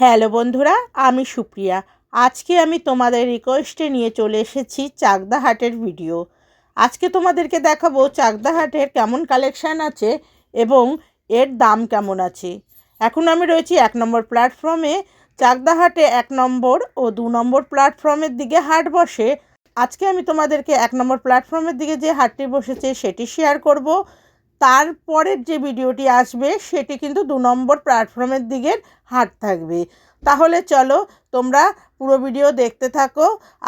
Hello বন্ধুরা, আমি সুপ্রিয়া। আজকে আমি তোমাদের রিকোয়েস্টে নিয়ে চলে এসেছি চাকদা হাটের ভিডিও আজকে তোমাদেরকে দেখাবো চাকদা হাটের কেমন কালেকশান আছে এবং এর দাম কেমন আছে। এখন আমি রয়েছি এক নম্বর প্ল্যাটফর্মে চাকদা হাটে এক নম্বর ও দু নম্বর প্ল্যাটফর্মের দিকে হাট বসে। আজকে আমি তোমাদেরকে এক নম্বর প্ল্যাটফর্মের দিকে যে হাটটি বসেছে, সেটি শেয়ার করব। তারপরের যে ভিডিওটি আসবে সেটি কিন্তু দু নম্বর প্ল্যাটফর্মের দিকের হাট থাকবে। তাহলে চলো তোমরা পুরো ভিডিও দেখতে থাকো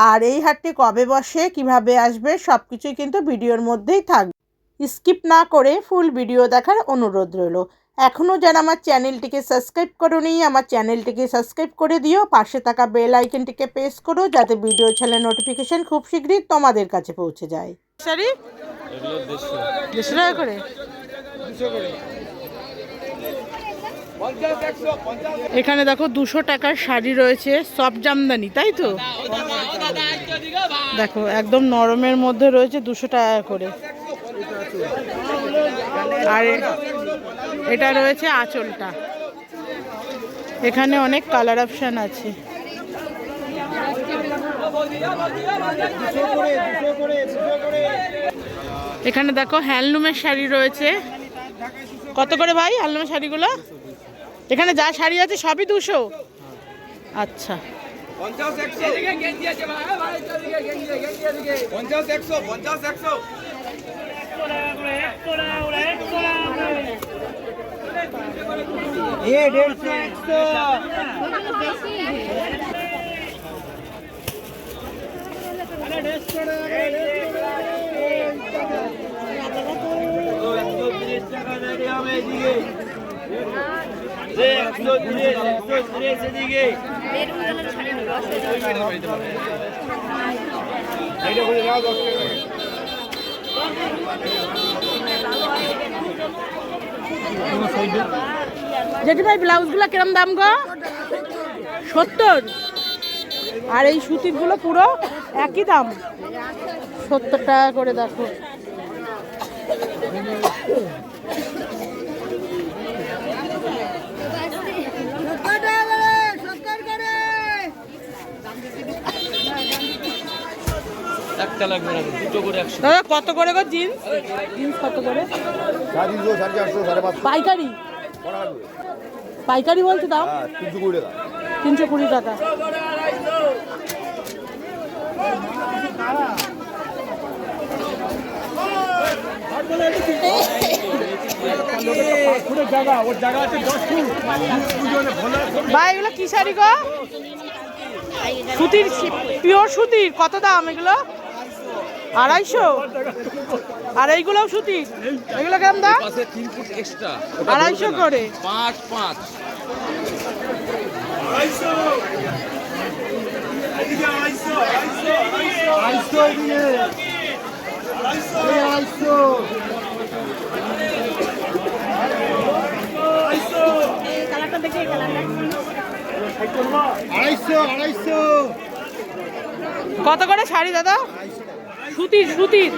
আর এই হাটটি কবে বসে কীভাবে আসবে সব কিছুই কিন্তু ভিডিওর মধ্যেই থাকবে স্কিপ না করে ফুল ভিডিও দেখার অনুরোধ রইল। এখনও যারা আমার চ্যানেলটিকে সাবস্ক্রাইব করোনি আমার চ্যানেলটিকে সাবস্ক্রাইব করে দিও। পাশে থাকা বেল আইকনটিকে প্রেস করো যাতে ভিডিও ছেলে নোটিফিকেশান খুব শীঘ্রই তোমাদের কাছে পৌঁছে যায়। সরি দেড়শো দেড়শো টাকা করে এখানে দেখো দুশো টাকার শাড়ি রয়েছে সব জামদানি তাই তো? দেখো একদম নরমের মধ্যে রয়েছে দুশো টাকা করে। আর এটা রয়েছে আঁচলটা। এখানে অনেক কালার অপশান আছে। এখানে দেখো হ্যান্ডলুমের শাড়ি রয়েছে। কত করে ভাই হ্যান্ডলুমের শাড়িগুলো? এখানে যা শাড়ি আছে সবই দুশো? আচ্ছা। পঞ্চাশ একশো তিরিশ ভাই ব্লাউজগুলো কিরম দাম গো? সত্তর। আর এই সুতিরগুলো পুরো একই দাম। সত্তর টাকা করে দেখো একটা লাগবে না দুটো করে একশো দাদা কত করে গো জিন্স? জিন্স কত করে? পাইকারি? করা পাইকারি বলছো দাম হ্যাঁ তিনশো কুড়ি টাকা। তিনশো কুড়ি টাকা। ভাই এগুলো কি শাড়ি গো? সুতির পিওর সুতির। কত দাম এগুলো? আড়াইশো? আর এইগুলোও সুতির এগুলো কেমন দাম? তিন ফুট এক্সট্রা আড়াইশো করে। পাঁচ পাঁচ। আড়াইশো আড়াইশো। কত করে শাড়ি দাদা? সুতির সুতির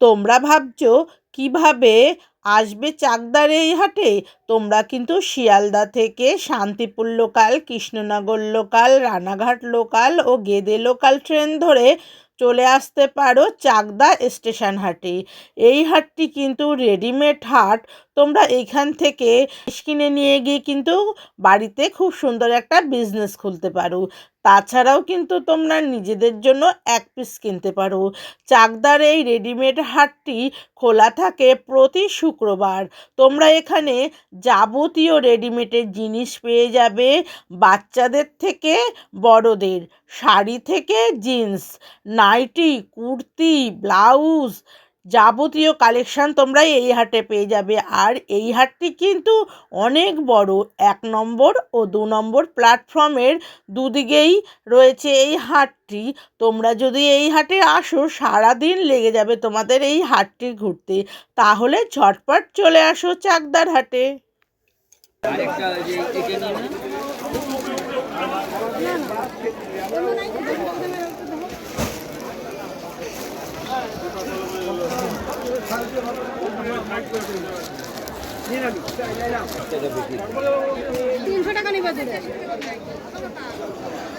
তোমরা ভাবছ কীভাবে আসবে চাকদার এই হাটে। তোমরা কিন্তু শিয়ালদা থেকে Shantipur local, Krishnanagar local, Ranaghat local ও গেদে লোকাল ট্রেন ধরে চলে আসতে পারো চাকদা স্টেশন হাটে। এই হাটটি কিন্তু রেডিমেড হাট তোমরা এইখান থেকে কিনে নিয়ে গিয়ে কিন্তু বাড়িতে খুব সুন্দর একটা বিজনেস খুলতে পারো। তাছাড়াও কিন্তু তোমরা নিজেদের জন্য এক পিস কিনতে পারো। চাকদার এই রেডিমেড হাটটি খোলা থাকে প্রতি শুক্রবার। তোমরা এখানে যাবতীয় রেডিমেডের জিনিস পেয়ে যাবে। বাচ্চাদের থেকে বড়দের, শাড়ি থেকে জিন্স নাইটি কুর্তি ব্লাউজ যাবতীয় কালেকশন তোমরা এই হাটে পেয়ে যাবে। আর এই হাটটি কিন্তু অনেক বড়, এক নম্বর ও দু নম্বর প্ল্যাটফর্মের দুদিকেই রয়েছে এই হাটটি। তোমরা যদি এই হাটে আসো, সারাদিন লেগে যাবে তোমাদের এই হাটটি ঘুরতে। তাহলে ঝটপট চলে আসো চাকদার হাটে আরেকটা যে এটা নিয়ে না তিনশো টাকা নিবে দিলে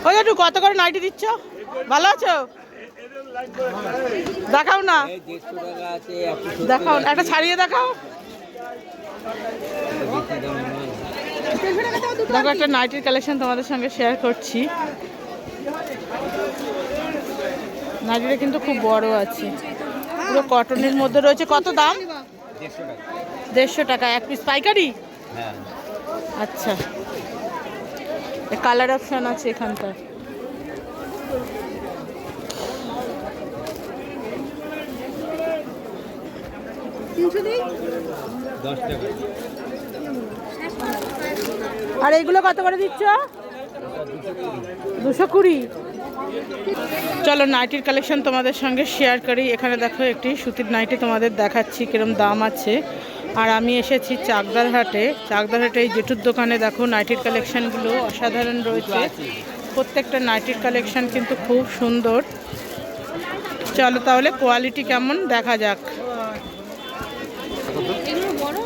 ওই একটু কত করে নাইটি দিচ্ছ? ভালো আছো? দেখাও না। দেখাও একটা ছাড়িয়ে দেখাও। দেখো, একটা নাইটির কালেকশন তোমাদের সঙ্গে শেয়ার করছি। নাইটিটা কিন্তু খুব বড় আছে। পুরো কটনের মধ্যে রয়েছে। কত দাম? দেড়শো টাকা। এক পিস পাইকারি? হ্যাঁ। আচ্ছা। কালার অপশন আছে টাকা। আর এইগুলো কত করে দিচ্ছ? দুশো কুড়ি। চলো নাইটির কালেকশন তোমাদের সঙ্গে শেয়ার করি। এখানে দেখো একটি সুতির নাইটি তোমাদের দেখাচ্ছি, কিরম দাম আছে। আর আমি এসেছি চাকদার হাটে। চাকদার হাটে এই জেঠুর দোকানে দেখো নাইটির কালেকশানগুলো অসাধারণ রয়েছে। প্রত্যেকটা নাইটির কালেকশন কিন্তু খুব সুন্দর। চলো তাহলে কোয়ালিটি কেমন দেখা যাক। বড়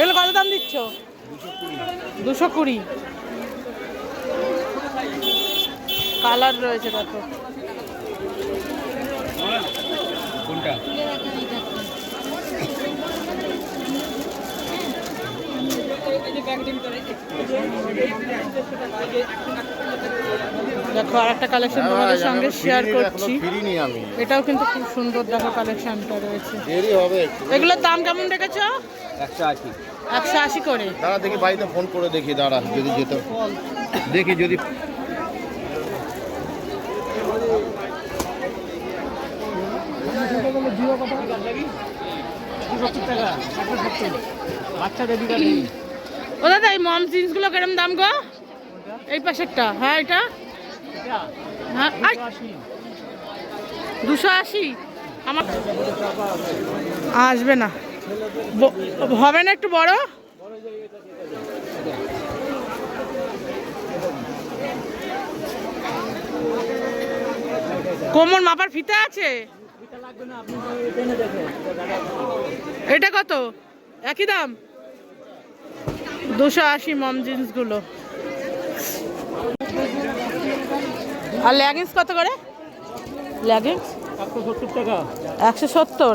এগুলো কত দাম দিচ্ছ? দুশো কুড়ি। কালার রয়েছে দেখো। কোনটা? দেখো আর একটা কালেকশন তোমাদের সঙ্গে শেয়ার করছি। আমি। এটাও কিন্তু খুব সুন্দর দেখো কালেকশনটা রয়েছে। এগুলোর দাম কেমন রেখেছো? একশো আশি। একশো আশি করে। দাঁড়া দেখি বাড়িতে ফোন করে দেখি দাঁড়া যদি যেতে দেখি যদি ও দাদা এই মম জিন্সগুলো কিরম দাম গো? এই পাশেরটা হ্যাঁ এটা? হ্যাঁ দুশো আশি। আমার আসবে না। হবে না একটু বড়? কোমর মাপার ফিতে আছে? এটা কত? একই দাম? দুশো আশি মম জিন্সগুলো। আর লেগিংস কত করে? লেগিংস একশো সত্তর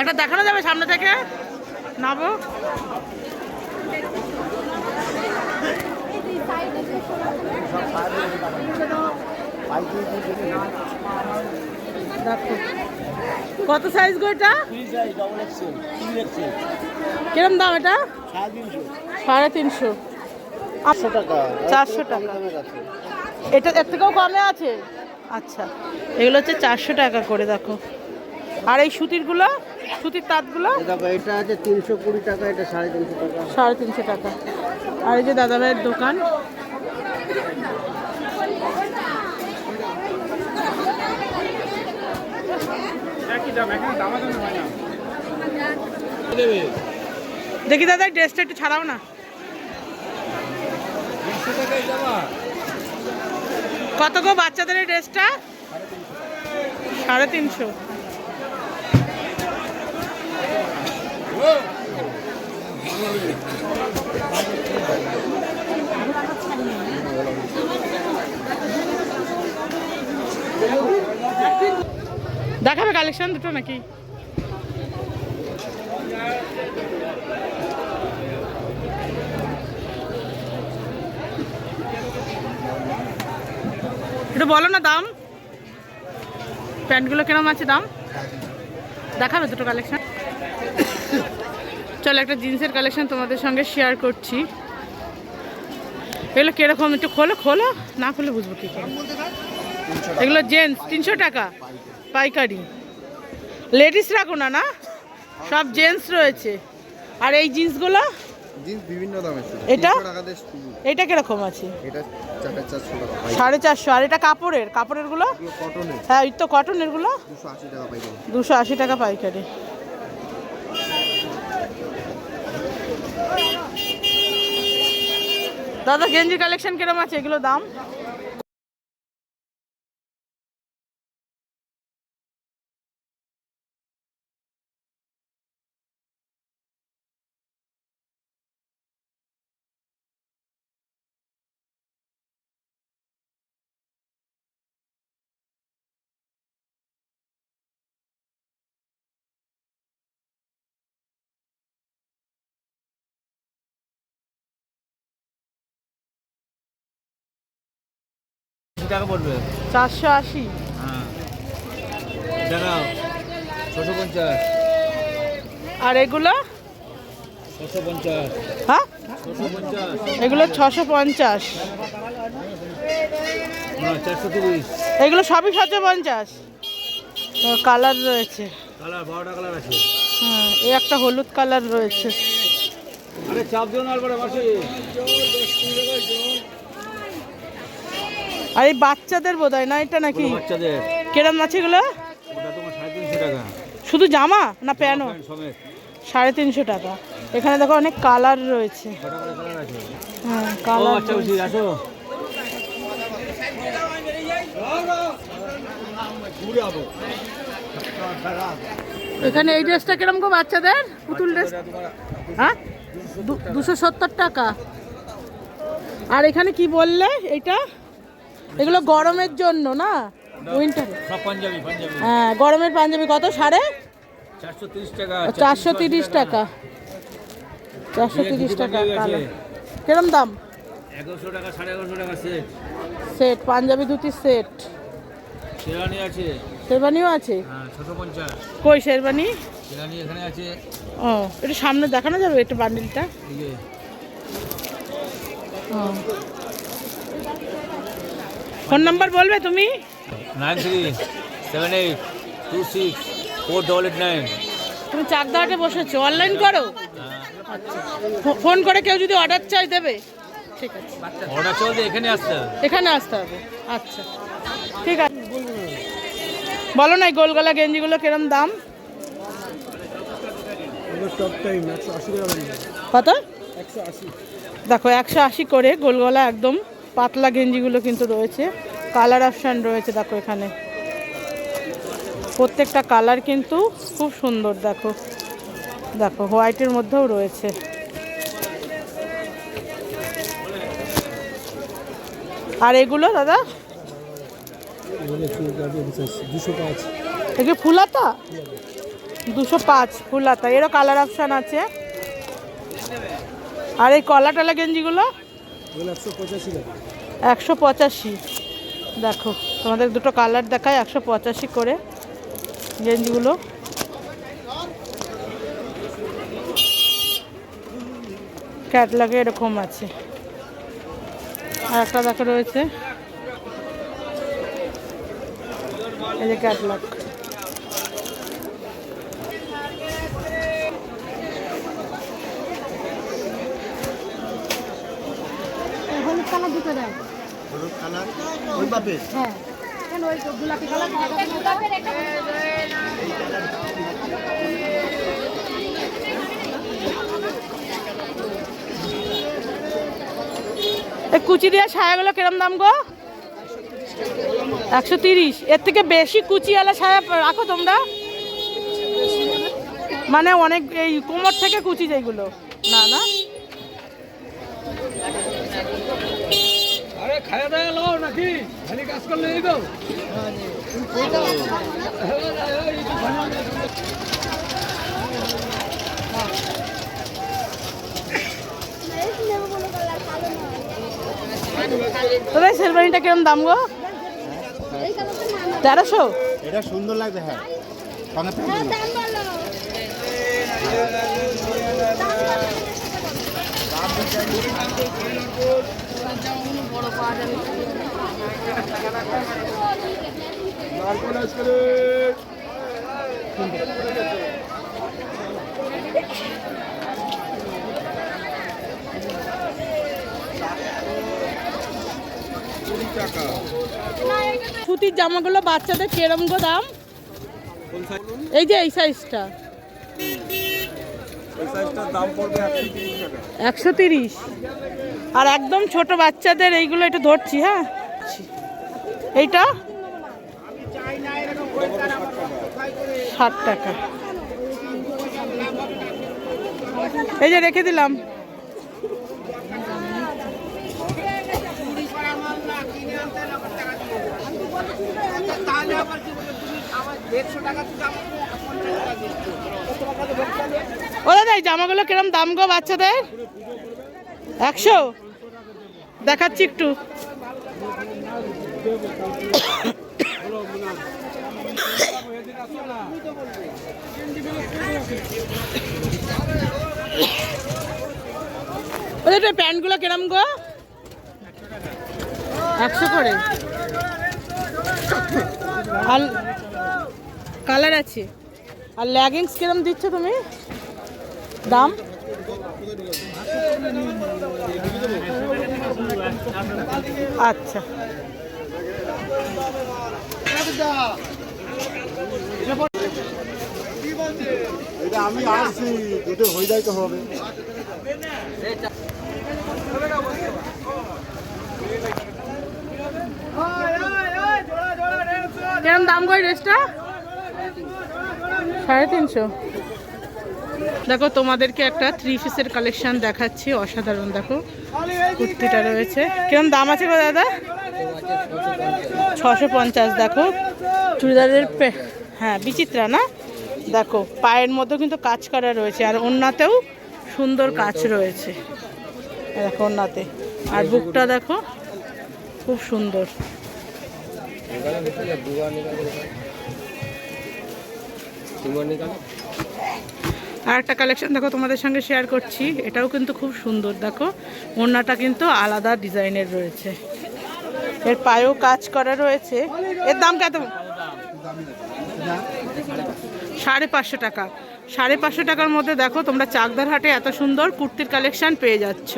একটা দেখানো যাবে সামনে থেকে? নাবো দেখো কত সাইজ গো এটা? কিরম দাম এটা? সাড়ে তিনশো। পাঁচশো টাকা। চারশো টাকা। এটা এর থেকেও কমে আছে? আচ্ছা। এগুলো হচ্ছে চারশো টাকা করে দেখো। আর এই সুতিরগুলো সুতির তাঁতগুলো? এটা আছে তিনশো কুড়ি টাকা এটা সাড়ে তিনশো টাকা। সাড়ে তিনশো টাকা। আর এই যে দাদাভাইয়ের দোকান। দেখি দাদা এই ড্রেসটা একটু ছাড়াও না। কত গো বাচ্চাদের এই ড্রেসটা? সাড়ে তিনশো। দেখাবে কালেকশন দুটো নাকি? একটু বলো না দাম। প্যান্টগুলো কেরম আছে দাম? দেখাবে দুটো কালেকশন চলো একটা জিন্সের কালেকশন তোমাদের সঙ্গে শেয়ার করছি। এগুলো কীরকম? একটু খোলো খোলো। না খুলে বুঝব কি এগুলো জেন্টস তিনশো টাকা। পাইকারি। লেডিস রাখো না না? সব জেন্টস রয়েছে। আর এই জিন্সগুলো? বিভিন্ন দামের শুরু এটা? 300 টাকা দিয়ে শুরু। এটা কীরকম আছে? এটা সাড়ে চারশো। আর এটা কাপড়ের? হ্যাঁ এই তো দুশো আশি টাকা পাইকারি। দাদা গেঞ্জি কালেকশন কিরম আছে? এগুলো দাম? টাকা পড়বে। চারশো আশি। হ্যাঁ। দেখাও ছশো পঞ্চাশ। আর এগুলো? ছশো পঞ্চাশ। হ্যাঁ? এগুলো ছশো পঞ্চাশ। এগুলো সবই ছশো পঞ্চাশ। কালার রয়েছে। কালার বারোটা কালার আছে। হ্যাঁ এই একটা হলুদ কালার রয়েছে। আরে চাপ দিও না আর এই বাচ্চাদের বোধ হয় না? এটা নাকি কেরম আছে এগুলো? শুধু জামা না প্যান্ট? সাড়ে তিনশো টাকা। এখানে দেখো অনেক কালার রয়েছে। হ্যাঁ কালার আচ্ছা এখানে এই ড্রেসটা কিরম গো বাচ্চাদের? পুতুল ড্রেস? হ্যাঁ? দু- দুশো সত্তর টাকা। আর এখানে কি বললে? এইটা? এগুলো গরমের জন্য না? উইন্টারে হ্যাঁ গরমের পাঞ্জাবি কত সাড়ে? চারশো তিরিশ টাকা চারশো তিরিশ টাকা। কালো কিরম দাম? সেট পাঞ্জাবি ধুতি সেট শেরানি আছে। শেরবানিও আছে? হ্যাঁ কই শেরবানি এখানে আছে। ও একটু সামনে দেখানো যাবে একটু বান্ডিলটা যে। ফোন নাম্বার বলবে তুমি? Nine three seven eight two six four double eight nine. তুমি চাকদাহাটে বসেছো অনলাইন করো। ফোন করে কেউ যদি অর্ডার চাই দেবে। ঠিক আছে। অর্ডার এখানে আসতে হবে। এখানে আসতে হবে। আচ্ছা। ঠিক আছে। বলো না এই গোলগলা গেঞ্জিগুলো কিরম দাম? কত? দেখো একশো আশি করে গোলগলা একদম পাতলা গেঞ্জিগুলো কিন্তু রয়েছে। কালার অপশান রয়েছে, দেখো এখানে। প্রত্যেকটা কালার কিন্তু খুব সুন্দর, দেখো। দেখো হোয়াইটের মধ্যেও রয়েছে। আর এগুলো, দাদা? ফুলাতা? দুশো পাঁচ ফুলাতা। এরও কালার অপশান আছে। আর এই কলা টলা গেঞ্জিগুলো? একশো পঁচাশি দেখো, তোমাদের দুটো কালার দেখায় একশো পঁচাশি করে গেঞ্জিগুলো ক্যাটলগে এরকম আছে। আর একটা দেখা রয়েছে। এই যে ক্যাটলগ হলুদ কালার দুটো দেয় হলুদ কালার পাবে হ্যাঁ কেন কালার এই কুচি সায়াগুলো কিরম দাম গো? একশো তিরিশ। এর থেকে বেশি কুচিওয়ালা সায়া রাখো তোমরা। মানে অনেক এই কোমর থেকে কুচি যেগুলো। না না? খাওয়া দাওয়া লাও নাকি? খালি কাজ করলে এই তো। তবে শেরবানিটা কিরম দাম গো? তেরোশো? এটা সুন্দর লাগছে হ্যাঁ। সুতির জামাগুলো বাচ্চাদের কিরম গো দাম? এই যে এই সাইজটা একশো তিরিশ। আর একদম ছোট বাচ্চাদের এইগুলো একটু ধরছি হ্যাঁ? এইটা? ষাট টাকা। এই যে রেখে দিলাম। ও দাদা এই জামাগুলো কিরম দাম গো বাচ্চাদের? একশো? দেখাচ্ছি একটু। ওদের প্যান্টগুলো কিরম গো? একশো করে। কালার আছে। আর লেগিংস কিরম দিচ্ছ তুমি? দাম? আচ্ছা। এটা আমি আসছি দুটো হয়ে যাইতে হবে। কিরম দাম গো ড্রেসটা? সাড়ে তিনশো। দেখো তোমাদেরকে একটা থ্রি পিসের কালেকশন দেখাচ্ছি অসাধারণ। দেখো কুর্তিটা রয়েছে। কিরম দাম আছে গো দাদা? ছশো পঞ্চাশ দেখো। চুড়িদারের হ্যাঁ বিচিত্রা না? দেখো পায়ের মধ্যে কিন্তু কাজ করা রয়েছে আর ওন্নাতেও সুন্দর কাজ রয়েছে। দেখো ওন্নাতে আর বুকটা দেখো খুব সুন্দর। আর একটা কালেকশন দেখো তোমাদের সঙ্গে শেয়ার করছি। এটাও কিন্তু খুব সুন্দর, দেখো। ওড়নাটা কিন্তু আলাদা ডিজাইনের রয়েছে। এর পায়েও কাজ করা রয়েছে। এর দাম কত? সাড়ে পাঁচশো টাকা। সাড়ে পাঁচশো টাকার মধ্যে দেখো তোমরা চাকদার হাটে এত সুন্দর কুর্তির কালেকশন পেয়ে যাচ্ছ।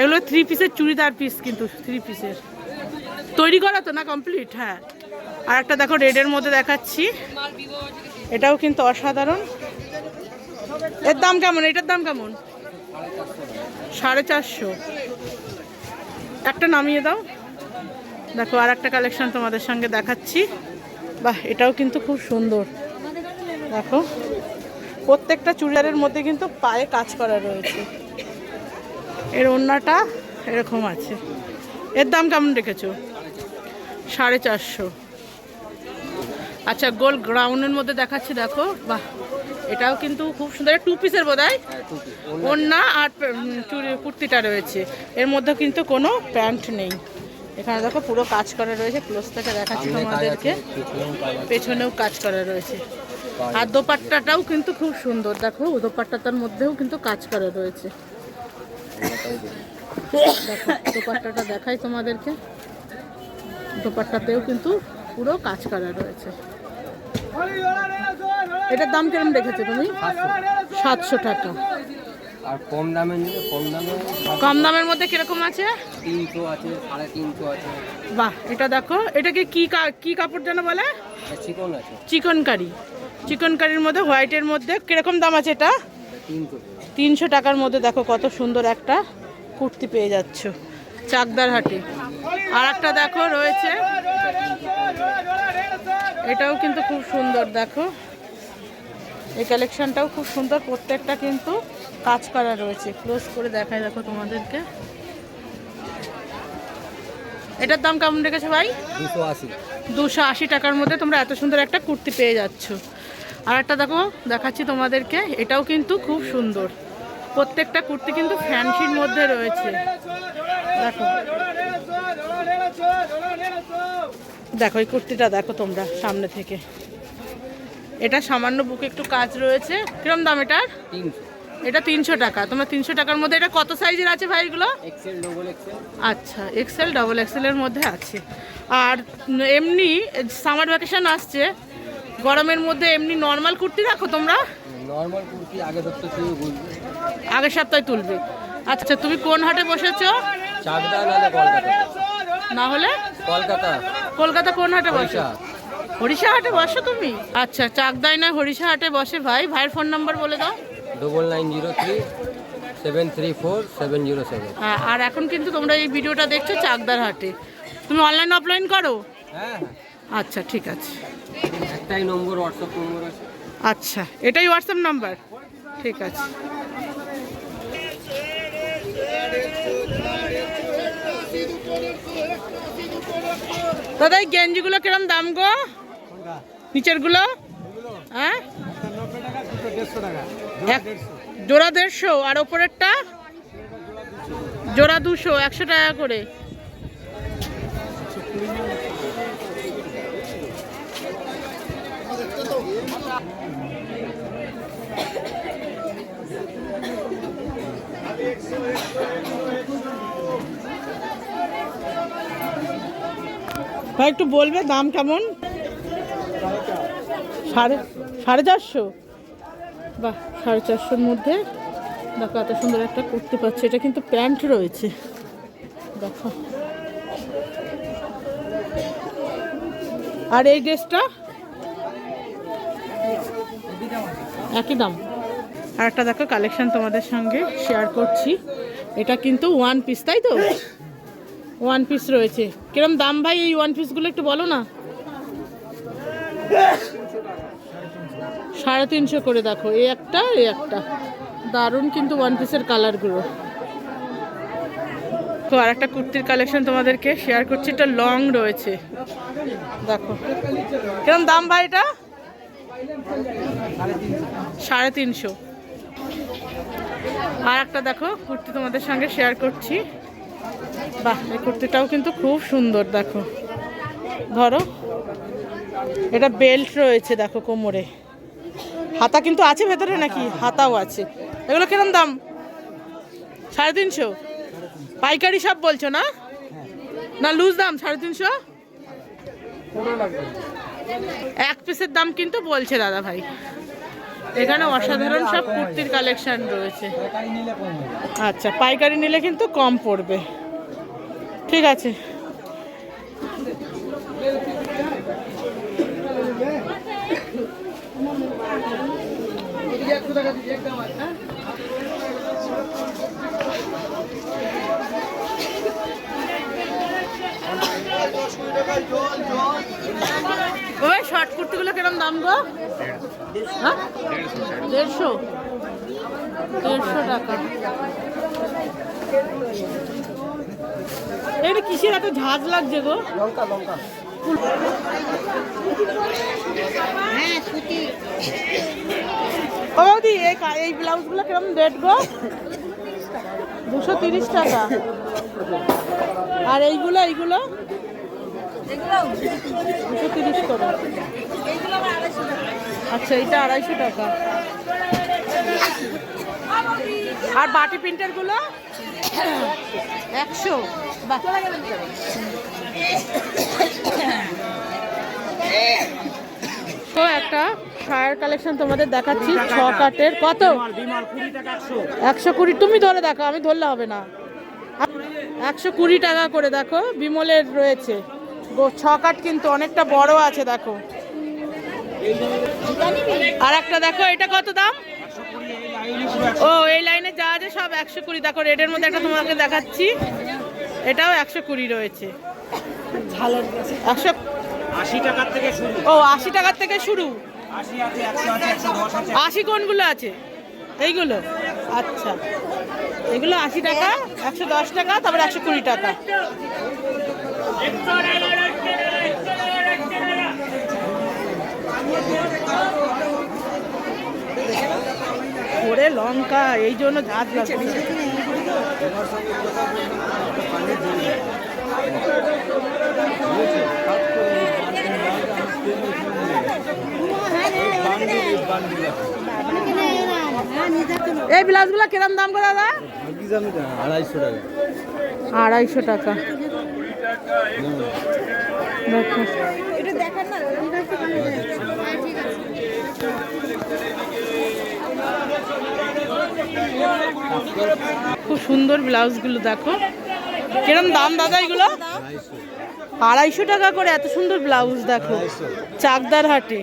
এগুলো থ্রি পিসের চুড়িদার পিস কিন্তু থ্রি পিসের তৈরি করা তো না কমপ্লিট হ্যাঁ। আর একটা দেখো রেডের মধ্যে দেখাচ্ছি। এটাও কিন্তু অসাধারণ। এর দাম কেমন? এটার দাম কেমন? সাড়ে চারশো। একটা নামিয়ে দাও। দেখো আর একটা কালেকশন তোমাদের সঙ্গে দেখাচ্ছি। বাহ, এটাও কিন্তু খুব সুন্দর। দেখো, প্রত্যেকটা চুড়িদারের মধ্যে কিন্তু পায়ে কাজ করা রয়েছে। এর ওড়নাটা এরকম আছে। এর দাম কেমন রেখেছো? সাড়ে চারশো। আচ্ছা গোল গ্রাউন্ডের মধ্যে দেখাচ্ছি দেখো। বাহ এটাও কিন্তু খুব সুন্দর। টু পিসের বোধ হয় ওড়না আর কুর্তিটা রয়েছে। এর মধ্যে কিন্তু কোনো প্যান্ট নেই। এখানে দেখো পুরো কাজ করা রয়েছে। ক্লোজ থেকে দেখাচ্ছি তোমাদেরকে। পেছনেও কাজ করা রয়েছে। আর দোপাট্টাটাও কিন্তু খুব সুন্দর। দেখো দোপাট্টাটার মধ্যেও কিন্তু কাজ করা রয়েছে। দেখো দোপাট্টাটা দেখাই তোমাদেরকে। দোপাট্টাতেও কিন্তু পুরো কাজ করা রয়েছে। এটার দাম কেমন রেখেছো তুমি? সাতশো টাকা। আর কম দামে নিলে কম দামে কম দামের মধ্যে কীরকম আছে? তিনশো আছে সাড়ে তিনশো আছে। বাহ এটা দেখো এটাকে কি কা- কাপড় যেন বলে? চিকন আছে। চিকন কারি চিকন কারির মধ্যে হোয়াইটের মধ্যে কীরকম দাম আছে এটা? তিনশো টাকার মধ্যে দেখো কত সুন্দর একটা কুর্তি পেয়ে যাচ্ছ। চাকদার হাটে। আর একটা দেখো রয়েছে। এটাও কিন্তু খুব সুন্দর দেখো। এই কালেকশনটাও খুব সুন্দর প্রত্যেকটা কিন্তু কাজ করা রয়েছে। ক্লোজ করে দেখায় দেখো তোমাদেরকে। এটার দাম কেমন রেখেছে ভাই? দুশো আশি। দুশো আশি টাকার মধ্যে তোমরা এত সুন্দর একটা কুর্তি পেয়ে যাচ্ছ। আর একটা দেখো দেখাচ্ছি তোমাদেরকে এটাও কিন্তু খুব সুন্দর। প্রত্যেকটা কুর্তি কিন্তু ফ্যান্সির মধ্যে রয়েছে। দেখো। দেখো এই কুর্তিটা দেখো তোমরা সামনে থেকে। এটা সামান্য বুকে একটু কাজ রয়েছে। কিরম দাম এটার? এটা তিনশো টাকা। তোমরা তিনশো টাকার মধ্যে এটা কত সাইজের আছে ভাই এগুলো? এক্সেল ডবল এক্সেল আচ্ছা এক্সেল ডবল এক্সেলের মধ্যে আছে। আর এমনি সামার ভ্যাকেশন আসছে। গরমের মধ্যে এমনি নর্মাল কুর্তি রাখো তোমরা? নর্মাল কুর্তি আগে ধরতে আগের সপ্তাহে তুলবে। আচ্ছা তুমি কোন হাটে বসেছো? চাকদা নাহলে কলকাতা। না হলে? কলকাতা। কলকাতা কোন হাটে বসো? হরিষা হরিষা হাটে বসো তুমি? আচ্ছা চাকদায় না হরিষা হাটে বসে ভাই? ভাইয়ের ফোন নাম্বার বলে দাও। Double nine zero three seven three four seven zero seven হ্যাঁ আর এখন কিন্তু তোমরা এই ভিডিওটা দেখছ চাকদার হাটে। তুমি অনলাইন অফলাইন করো? হ্যাঁ আচ্ছা ঠিক আছে। একটাই নম্বর হোয়াটসঅ্যাপ নম্বর আছে। আচ্ছা এটাই হোয়াটসঅ্যাপ নাম্বার? ঠিক আছে। দাদা এই গেঞ্জিগুলো কিরম দাম গো? নিচেরগুলো হ্যাঁ? জোড়া দেড়শো আর ওপরেরটা? জোড়া দুশো একশো টাকা করে। ভাই, একটু বলবে দাম কেমন? সাড়ে সাড়ে চারশো? বাহ, সাড়ে চারশোর মধ্যে। দেখো, এত সুন্দর একটা কুর্তি পাচ্ছে। এটা কিন্তু প্যান্ট রয়েছে। দেখো। আর এই ড্রেসটা? একই দাম। আর একটা দেখো কালেকশন তোমাদের সঙ্গে শেয়ার করছি। এটা কিন্তু ওয়ান পিস তাই তো? ওয়ান পিস রয়েছে। কিরম দাম ভাই এই ওয়ান পিসগুলো একটু বলো না? সাড়ে তিনশো করে দেখো, এই একটা এই একটা। দারুণ কিন্তু ওয়ান পিসের কালারগুলো তো আর একটা কুর্তির কালেকশন তোমাদেরকে শেয়ার করছি, এটা লং রয়েছে। দেখো। কিরম দাম ভাই এটা? সাড়ে তিনশো। আর একটা দেখো, কুর্তি তোমাদের সঙ্গে শেয়ার করছি। বাহ, এই কুর্তিটাও কিন্তু খুব সুন্দর, দেখো। ধরো। এটা বেল্ট রয়েছে, দেখো, কোমরে। হাতা কিন্তু আছে ভেতরে নাকি? হাতাও আছে। এগুলো কিরম দাম? সাড়ে তিনশো? পাইকারি সব বলছো না? না, লুজ দাম, সাড়ে তিনশো? এক পিসের দাম কিন্তু বলছে দাদা ভাই। এখানে অসাধারণ সব কুর্তির কালেকশন রয়েছে। আচ্ছা পাইকারি নিলে কিন্তু কম পড়বে। ঠিক আছে। ওই শর্ট কুর্তিগুলো কিরম দাম গো? হ্যাঁ? দেড়শো। দেড়শো টাকা। এটা কিসের এত ঝাঁজ লাগছে গো? লঙ্কা লঙ্কা। ও বৌদি এই এই ব্লাউজগুলো কিরম রেট গো? দুশো তিরিশ টাকা। আর এইগুলো এইগুলো? দুশো তিরিশ করে। আচ্ছা এইটা আড়াইশো টাকা। আর বাটি প্রিন্টারগুলো? একশো। তো একটা শায়ার কালেকশন তোমাদের দেখাচ্ছি ছ কাটের। কত? একশো কুড়ি। তুমি ধরে দেখো আমি ধরলে হবে না। একশো কুড়ি টাকা করে দেখো বিমলের রয়েছে। ছ কাট কিন্তু অনেকটা বড় আছে দেখো। আর একটা দেখো এটা কত দাম? ও এই লাইনে যা আছে সব একশো কুড়ি। দেখো রেডের মধ্যে একটা তোমাকে দেখাচ্ছি। এটাও একশো কুড়ি রয়েছে। একশো আশি টাকার থেকে শুরু। ও আশি টাকার থেকে শুরু? আশি কোনগুলো আছে? এইগুলো? আচ্ছা। এগুলো আশি টাকা একশো দশ টাকা তারপর একশো কুড়ি টাকা। ওরে লঙ্কা এই জন্য ঝাঁজ এই ব্লাউজগুলো কিরম দাম দাদা? আড়াইশো টাকা। আড়াইশো টাকা। খুব সুন্দর ব্লাউজগুলো দেখো। কিরম দাম দাদা এগুলো? আড়াইশো টাকা করে এত সুন্দর ব্লাউজ দেখো, চাকদার হাটে।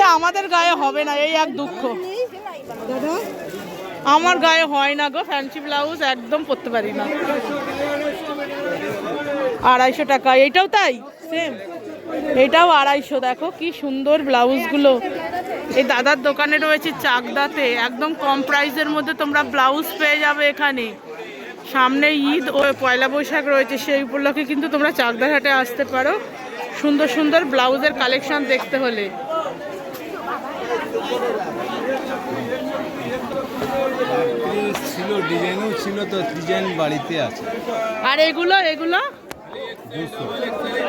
এ, আমাদের গায়ে হবে না, এই এক দুঃখ। আমার গায়ে হয় না গো ফ্যান্সি ব্লাউজ একদম পরতে পারি না। আড়াইশো টাকা, এটাও তাই? সেম এটাও আড়াইশো, দেখো কি সুন্দর ব্লাউজগুলো। এই দাদার দোকানে রয়েছে চাকদাতে একদম কম প্রাইসের মধ্যে তোমরা ব্লাউজ পেয়ে যাবে এখানে। সামনে ঈদ ও পয়লা বৈশাখ রয়েছে সেই উপলক্ষে কিন্তু তোমরা চাকদার হাটে আসতে পারো। সুন্দর সুন্দর ব্লাউজের কালেকশন দেখতে হলে। ছিল ডিজাইনও ছিল তো ডিজাইন বাড়িতে আছে। আর এগুলো এগুলো?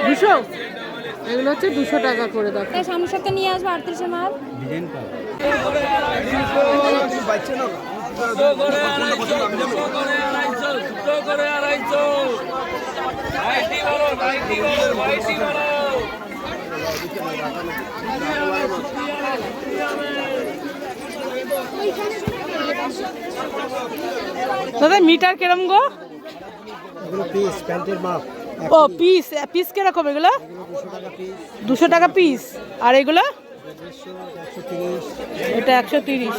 দুশো? এগুলো হচ্ছে দুশো টাকা করে দেখো। এই সামনের সপ্তাহে নিয়ে আসব আটত্রিশে মাল দাদা মিটার কিরম গো? পিস প্যান্টের মাপ। ও পিস পিস কীরকম এগুলো? দুশো টাকা পিস আর এগুলো? এটা একশো তিরিশ।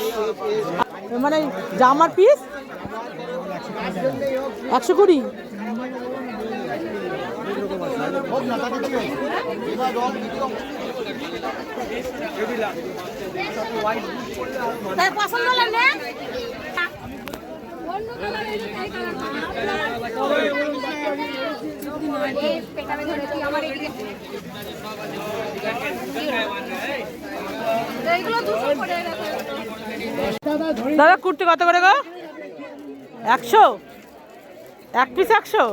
মানে জামার পিস একশো কুড়ি? পছন্দ দাদা কুর্তি কত করে গো? একশো? এক পিস একশো?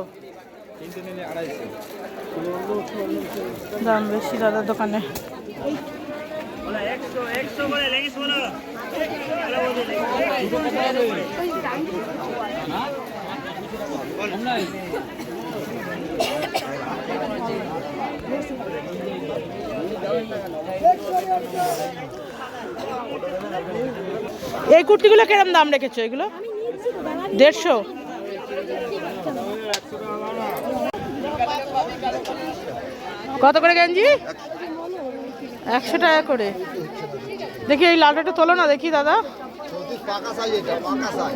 দাম বেশি দাদার দোকানে। এই কুর্তিগুলো কিরম দাম রেখেছো এগুলো? দেড়শো? কত করে গেঞ্জি? একশো টাকা করে। দেখি এই লালটা তোলো না দেখি দাদা।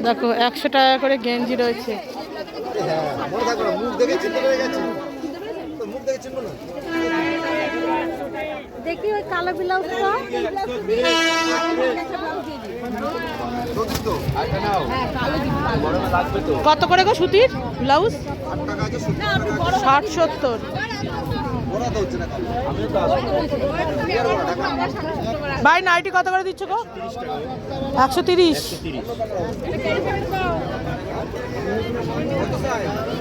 দেখো একশো টাকা করে গেঞ্জি রয়েছে। হ্যাঁ মনে থাকবে না, মুখ দেখে চিনতে পেরে গেছি। মুখ দেখে চিনবো না? দেখি ওই কালো ব্লাউজটা কত করে গো সুতির ব্লাউজ। ষাট সত্তর। ভাই নাইটি কত করে দিচ্ছ গো? একশো তিরিশ। ください。